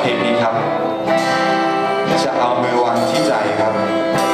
เพลงนี้ครับ จะเอามือวางที่ใจครับ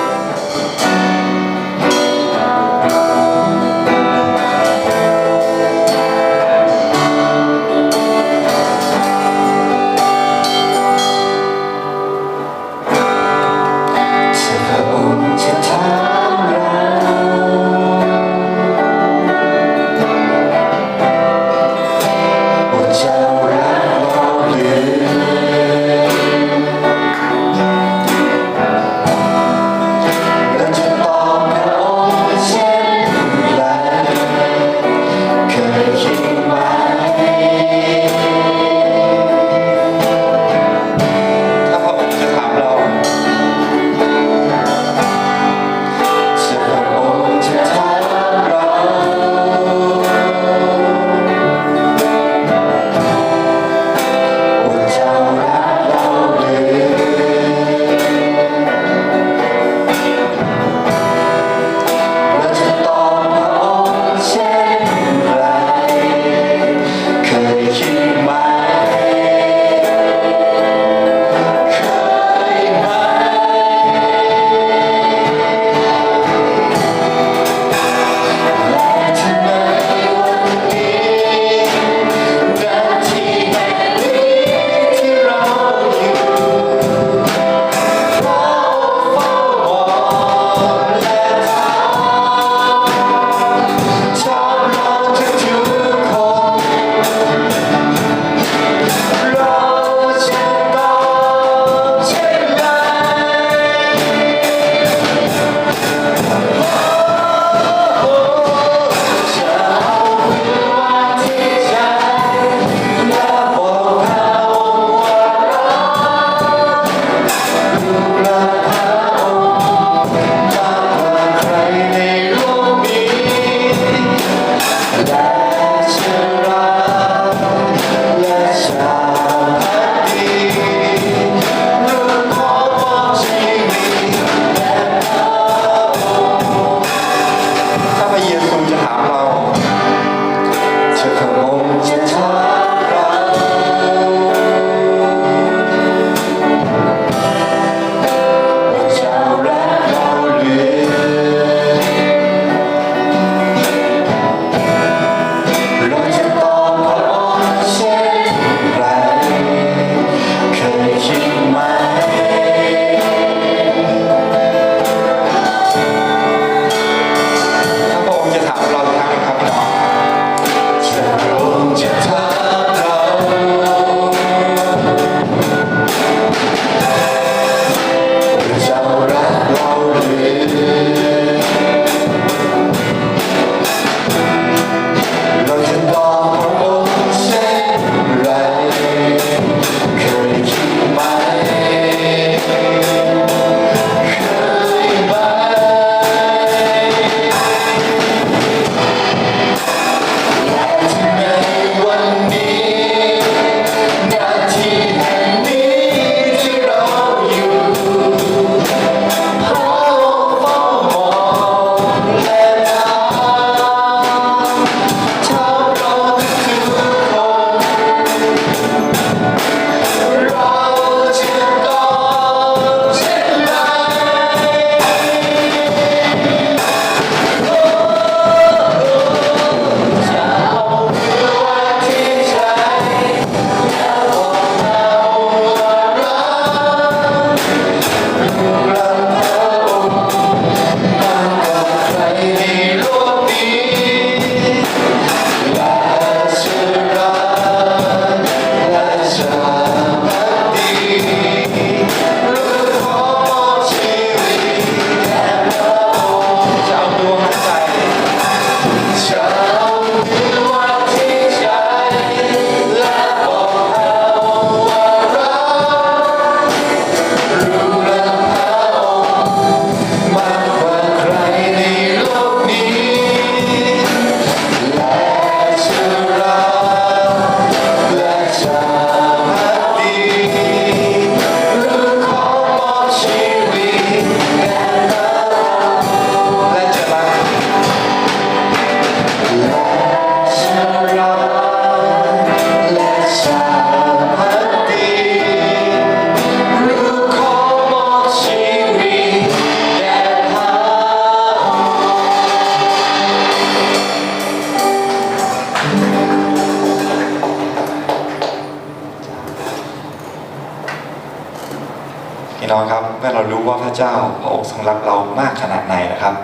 พี่น้องครับเมื่อเรารู้ว่าพระเจ้าพระองค์ทรงรักเรามากขนาดไหนนะครับ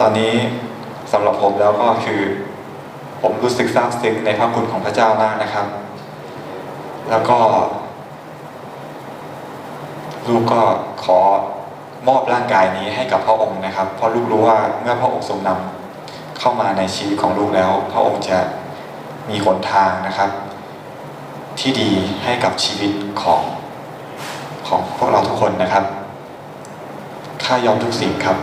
ตอนนี้สำหรับผมแล้วก็คือ ผมรู้สึกซาบซึ้งในพระคุณของพระเจ้ามากนะครับ แล้วก็ ลูกก็ขอมอบร่างกายนี้ให้กับพระองค์นะครับ เพราะลูกรู้ว่าเมื่อพระองค์ทรงนำเข้ามาในชีวิตของลูกแล้ว พระองค์จะมีหนทางนะครับ ที่ดีให้กับชีวิตของ พวกเราทุกคนนะครับ ข้ายอมทุกสิ่งครับ